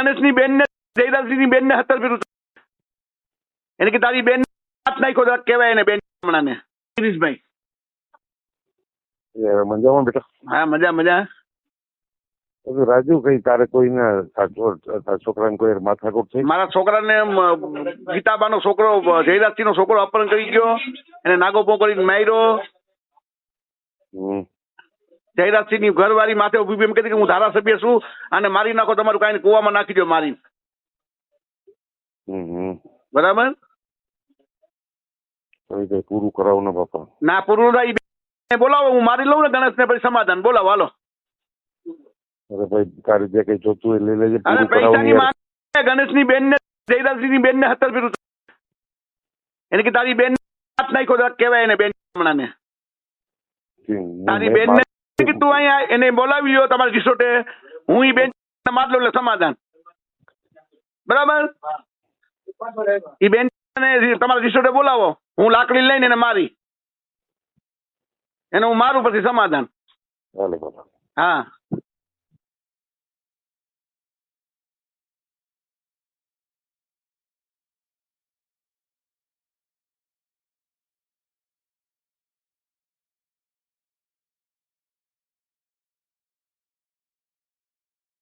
ગણેશની બેનને જયરાજસિંહની બેન હતર ફેરું એને કે તારી બેન હાથ નાખ્યો તો કહેવાય એને બેન હમણાં ને ગિરીશભાઈ મજામાં બેટા? હા મજા મજા. રાજુ કઈ તારે કોઈને છોકરાને કોઈ માથાકોટ થઈ? મારા છોકરાને અમ, ગીતાબાનો છોકરો જયરાજસિંહનો છોકરો અપહરણ કરી ગયો. એને નાગોપો કરીને માર્યો. જયરાજસિંહની ઘરવાળી માથે ઊભી ઊભી એમ કહેતી કે હું ધારાસભ્ય છું અને મારી નાખો તમારું કાંઈ કુવામાં નાખી દો મારી. બરાબર? પૂરું કરાવો ને બાપા. ના પૂર્વરાઈ બોલાવો હું મારી લઉં ને ગણેશને પછી સમાધાન. બોલાવો હાલો. અરે ભાઈ તારી જે કઈ જોતું હોય લઈ લેજે પૂરું કરાવો ગણેશ ગણેશની બેન ને જયરાજસિંહની બેન ને હતર ફેરું એને કે તારી બેન હાથ નાખ્યો કેવાય એને બેન હમણાં ને તારી બેન ને કે તું અહીંયા એને બોલાવી લ્યો તમારા રિસોર્ટે હું એ બેન માર લઉં એટલે સમાધાન. બરાબર? એ બેન તમારા રિસોર્ટે બોલાવો. હું લાકડી લઈને એને મારી. એને હું મારું પછી સમાધાન. હા.